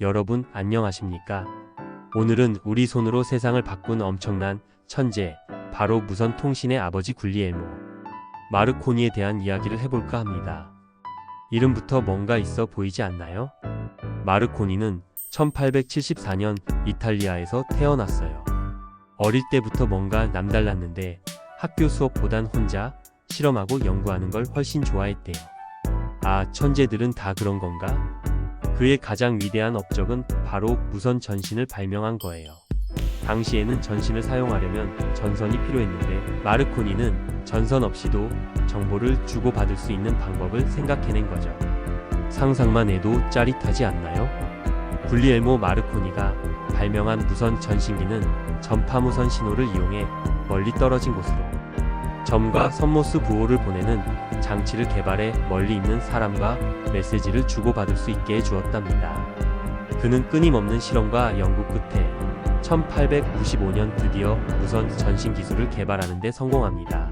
여러분 안녕하십니까? 오늘은 우리 손으로 세상을 바꾼 엄청난 천재, 바로 무선 통신의 아버지 굴리엘모 마르코니에 대한 이야기를 해볼까 합니다. 이름부터 뭔가 있어 보이지 않나요? 마르코니는 1874년 이탈리아에서 태어났어요. 어릴 때부터 뭔가 남달랐는데 학교 수업보단 혼자 실험하고 연구하는 걸 훨씬 좋아했대요. 아, 천재들은 다 그런 건가? 그의 가장 위대한 업적은 바로 무선 전신을 발명한 거예요. 당시에는 전신을 사용하려면 전선이 필요했는데 마르코니는 전선 없이도 정보를 주고받을 수 있는 방법을 생각해낸 거죠. 상상만 해도 짜릿하지 않나요? 굴리엘모 마르코니가 발명한 무선 전신기는 전파 무선 신호를 이용해 멀리 떨어진 곳으로 점과 선모스 부호를 보내는 장치를 개발해 멀리 있는 사람과 메시지를 주고받을 수 있게 해주었답니다. 그는 끊임없는 실험과 연구 끝에 1895년 드디어 무선 전신 기술을 개발하는 데 성공합니다.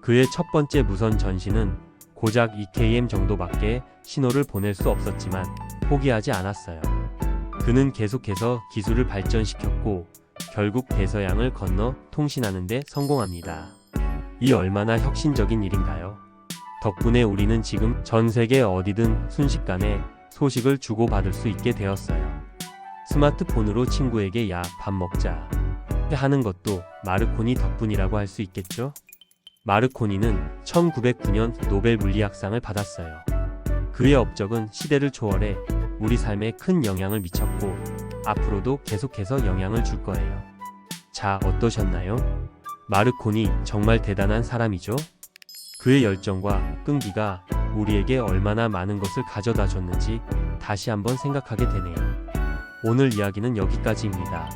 그의 첫 번째 무선 전신은 고작 2km 정도밖에 신호를 보낼 수 없었지만 포기하지 않았어요. 그는 계속해서 기술을 발전시켰고 결국 대서양을 건너 통신하는 데 성공합니다. 이 얼마나 혁신적인 일인가요? 덕분에 우리는 지금 전 세계 어디든 순식간에 소식을 주고받을 수 있게 되었어요. 스마트폰으로 친구에게 야, 밥 먹자. 하는 것도 마르코니 덕분이라고 할 수 있겠죠? 마르코니는 1909년 노벨 물리학상을 받았어요. 그의 업적은 시대를 초월해 우리 삶에 큰 영향을 미쳤고 앞으로도 계속해서 영향을 줄 거예요. 자, 어떠셨나요? 마르코니 정말 대단한 사람이죠? 그의 열정과 끈기가 우리에게 얼마나 많은 것을 가져다 줬는지 다시 한번 생각하게 되네요. 오늘 이야기는 여기까지입니다.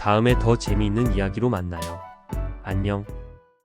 다음에 더 재미있는 이야기로 만나요. 안녕.